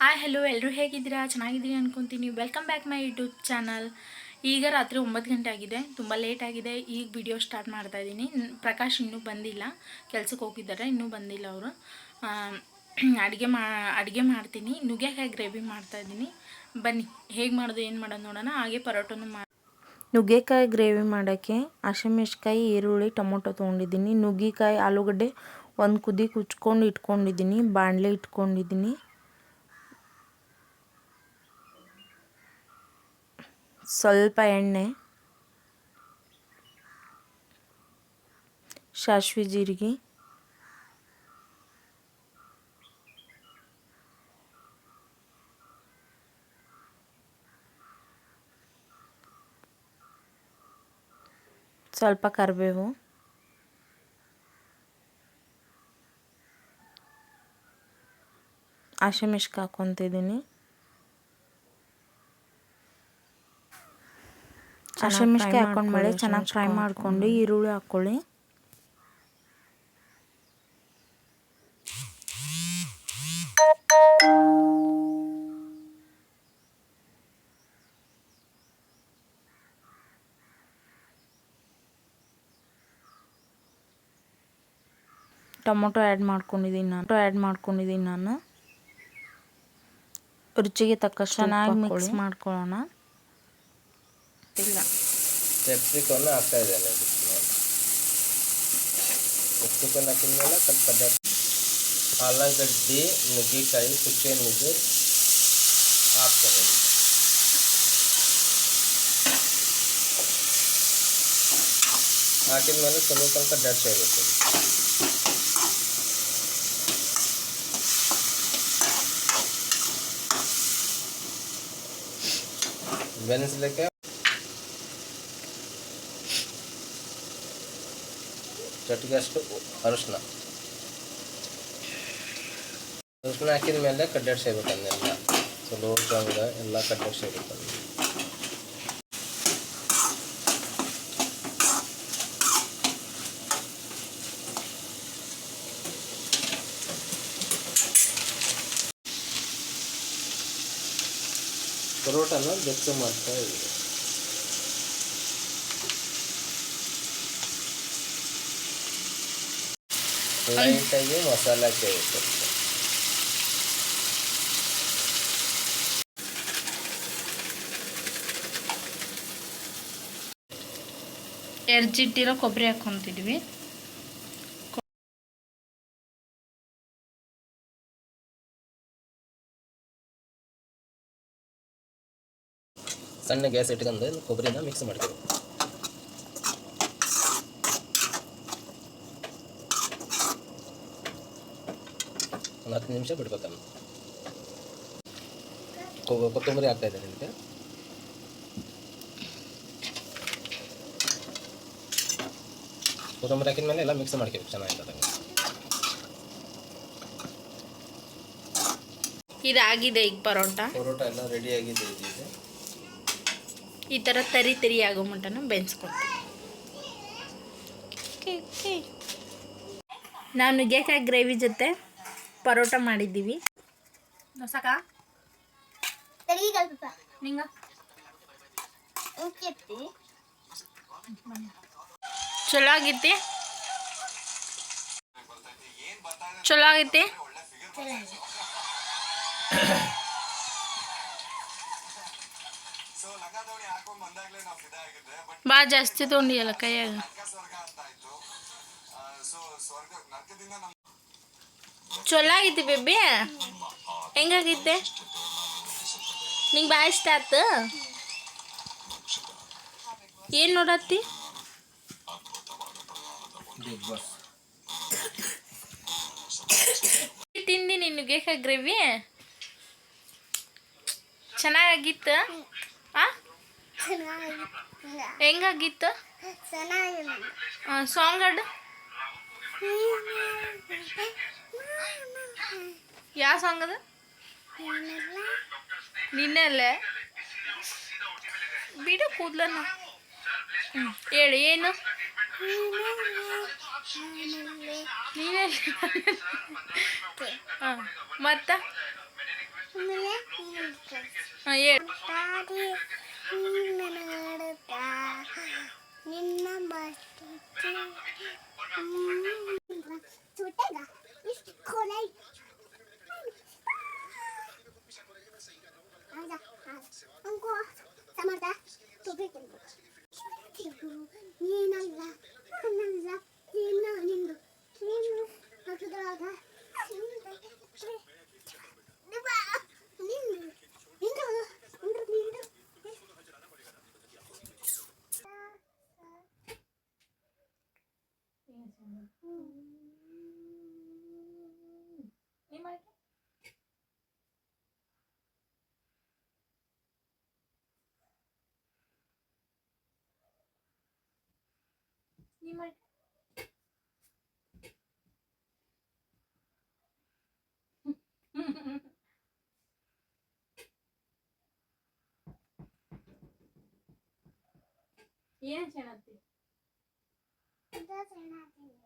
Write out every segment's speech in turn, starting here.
Hi hello ಎಲ್ಲರೂ ಹೇಗಿದ್ದೀರಾ? ಚೆನ್ನಾಗಿದ್ದೀರಿ ಅನ್ಕೊತೀನಿ. Welcome back my YouTube channel ಈಗ ರಾತ್ರಿ ಒಂಬತ್ತು ಗಂಟೆ ಆಗಿದೆ. ತುಂಬ ಲೇಟ್ ಆಗಿದೆ. ಈಗ ವಿಡಿಯೋ ಸ್ಟಾರ್ಟ್ ಮಾಡ್ತಾ ಇದ್ದೀನಿ. ಪ್ರಕಾಶ್ ಇನ್ನೂ ಬಂದಿಲ್ಲ. ಕೆಲ್ಸಕ್ಕೆ ಹೋಗಿದ್ದಾರೆ. ಇನ್ನೂ ಬಂದಿಲ್ಲ ಅವರು. ಅಡುಗೆ ಮಾ ಅಡುಗೆ ಮಾಡ್ತೀನಿ. ನುಗ್ಗೆಕಾಯಿ ಗ್ರೇವಿ ಮಾಡ್ತಾ ಇದ್ದೀನಿ. ಬನ್ನಿ, ಹೇಗೆ ಮಾಡೋದು, ಏನು ಮಾಡೋದು ನೋಡೋಣ. ಹಾಗೆ ಪರೋಟನೂ ಮಾಡಿ ನುಗ್ಗೆಕಾಯಿ ಗ್ರೇವಿ ಮಾಡೋಕ್ಕೆ ಹಸಿಮೆಣ್ಸ್ಕಾಯಿ ಈರುಳ್ಳಿ, ಟೊಮೊಟೊ ತೊಗೊಂಡಿದ್ದೀನಿ. ನುಗ್ಗೆಕಾಯಿ, ಆಲೂಗಡ್ಡೆ ಒಂದು ಕುದಿ ಕುಚ್ಕೊಂಡು ಇಟ್ಕೊಂಡಿದ್ದೀನಿ. ಬಾಣಲೆ ಇಟ್ಕೊಂಡಿದ್ದೀನಿ. ಸ್ವಲ್ಪ ಎಣ್ಣೆ ಸಾಸ್ವೆ ಜೀರಿಗೆ ಸ್ವಲ್ಪ ಕರಿಬೇವು ಹಸಿಮೆಣ್ಸಿಕಾಯಿ ಹಾಕ್ಕೊತಿದ್ದೀನಿ. ಹಸಿಮೆಣ್ಸಿಕಾಯಿ ಹಾಕೊಂಡ್ಮೇಲೆ ಚೆನ್ನಾಗಿ ಫ್ರೈ ಮಾಡ್ಕೊಂಡು ಈರುಳ್ಳಿ ಹಾಕ್ಕೊಳ್ಳಿ ಟೊಮೊಟೊ ಆ್ಯಡ್ ಮಾಡ್ಕೊಂಡಿದ್ದೀನಿ ನಾನು. ಆ್ಯಡ್ ಮಾಡ್ಕೊಂಡಿದ್ದೀನಿ ನಾನು. ರುಚಿಗೆ ತಕ್ಕಷ್ಟು ಚೆನ್ನಾಗಿ ಮಿಕ್ಸ್ ಮಾಡ್ಕೊಳ್ಳೋಣ. ಇಲ್ಲ ಕ್ಯಾಪ್ಸಿಕನ್ನ ಹಾಕ್ತಾ ಇದ್ದೇನೆ ಕ್ಯಾಪ್ಸಿಕನ್ ಹಾಕಿದ ಮೇಲೆ ಸ್ವಲ್ಪ ಕಡ್ಡೆ ಆಲೂಗಡ್ಡೆ ನುಗ್ಗೆಕಾಯಿ ಕುಚ್ಚೆ ನುಗ್ಗೆ ಹಾಕ್ತೇನೆ. ಹಾಕಿದ ಮೇಲೆ ಸ್ವಲ್ಪ ತನಕ ಡಟ್ ಆಗಬೇಕು ಬೆನೆಸ್ಲಿಕ್ಕೆ ಚಟ್ಗೆ ಅಷ್ಟು ಅರಶಿನ ಅರಶಿನ ಹಾಕಿದ ಮೇಲೆ ಕಡ್ಡಾಡ್ಸೇಬೇಕು ಅದನ್ನೆಲ್ಲ ಚಲೋ ಚಂದ ಎಲ್ಲ ಕಡ್ಡಾಡ್ಸೇಬೇಕು ಪರೋಟನ ಬೆಚ್ಚ ಮಾಡ್ತಾ ಇದ್ದೀವಿ ಲೈಟಾಗಿ ಮಸಾಲ ಹಾಕಬೇಕು ಎರ್ಜಿಟ್ಟಿರೋ ಕೊಬ್ಬರಿ ಹಾಕ್ಕೊತಿದ್ವಿ. ಸಣ್ಣ ಗ್ಯಾಸ್ ಇಟ್ಕೊಂಡು ಕೊಬ್ಬರಿನ ಮಿಕ್ಸ್ ಮಾಡ್ತೀವಿ. ಒಂದು ಹತ್ತು ನಿಮಿಷ ಬಿಡ್ಬೇಕನ್ನು ಕೊ- ಕೊತ್ತಂಬರಿ ಆಗ್ತಾ ಇದೆ ನಿಮಗೆ ಕೊತ್ತಂಬರಿ ಹಾಕಿದ ಮೇಲೆ ಎಲ್ಲ ಮಿಕ್ಸ್ ಮಾಡ್ಕೋಬೇಕು ಚೆನ್ನಾಗಿರ್ತದೆ ಇದಾಗಿದೆ ಈಗ ಪರೋಟ. ಪರೋಟ ಎಲ್ಲ ರೆಡಿ ಆಗಿದೆ ಈ ಥರ ತರಿ ತರಿ ಆಗೋ ಮಟನ ಬೆಂಚ್ಕೊಳ್ತೀನಿ ನಾನು ನುಗ್ಗೆಕಾಯಿ ಗ್ರೇವಿ ಜೊತೆ ಪರೋಟ ಮಾಡಿದ್ದೀವಿ. ಸಾಕ ನಿಂಗ? ಚಲೋ ಆಗೈತಿ? ಚಲೋ ಆಗೈತಿ? ಬಾ ಜಾಸ್ತಿ ತೊಂಡಿಯಲ್ಲ ಕೈಯಾಗ? ಚಲೋ ಆಗೈತಿ ಬೇಬಿ. ಹೆಂಗಾಗೈತೆ ನಿಂಗೆ ಭಾಳ ಇಷ್ಟ ಆತು? ಏನು ನೋಡತ್ತಿ? ತಿಂದಿ ನೀನು ನುಗ್ಗೆಕಾಯಿ ಗ್ರೇವಿ? ಚೆನ್ನಾಗಿತ್ತು ಆ? ಹೆಂಗಾಗಿತ್ತು? ಸಾಂಗ್ ಹಾಡು. ಯಾವ ಸಾಂಗ್ ಅದು? ನಿನ್ನಲ್ಲೇ? ಬಿಡು ಕೂದ್ಲನ್ನ. ಹೇಳು ಏನು? ನೀನೇ ಹಾಂ ಮತ್ತು? ಹಾಂ ಹೇಳು. ನಿನ್ನ ಏನು ಚೆನ್ನಾಗ್ತಿ ಇದು ಚೆನ್ನಾಗಿದೆ ಏನು ಚೆನ್ನಾಗ್ತಿ ನನ್ನ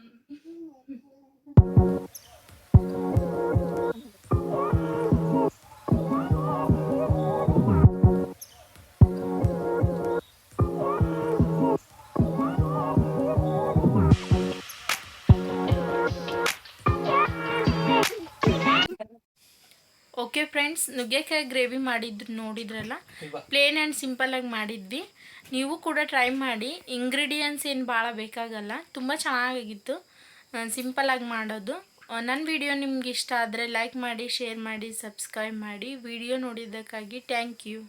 ಓಕೆ ಫ್ರೆಂಡ್ಸ್ ನುಗ್ಗೆಕಾಯಿ ಗ್ರೇವಿ ಮಾಡಿದ್ರು ನೋಡಿದ್ರಲ್ಲ? ಪ್ಲೇನ್ ಆ್ಯಂಡ್ ಸಿಂಪಲಾಗಿ ಮಾಡಿದ್ವಿ. ನೀವು ಕೂಡ ಟ್ರೈ ಮಾಡಿ. ಇಂಗ್ರೀಡಿಯೆಂಟ್ಸ್ ಏನು ಭಾಳ ಬೇಕಾಗಲ್ಲ. ತುಂಬ ಚೆನ್ನಾಗಿತ್ತು. ಸಿಂಪಲಾಗಿ ಮಾಡೋದು. ನನ್ನ ವಿಡಿಯೋ ನಿಮ್ಗೆ ಇಷ್ಟ ಆದರೆ ಲೈಕ್ ಮಾಡಿ ಶೇರ್ ಮಾಡಿ ಸಬ್ಸ್ಕ್ರೈಬ್ ಮಾಡಿ. Video ನೋಡಿದ್ದಕ್ಕಾಗಿ thank you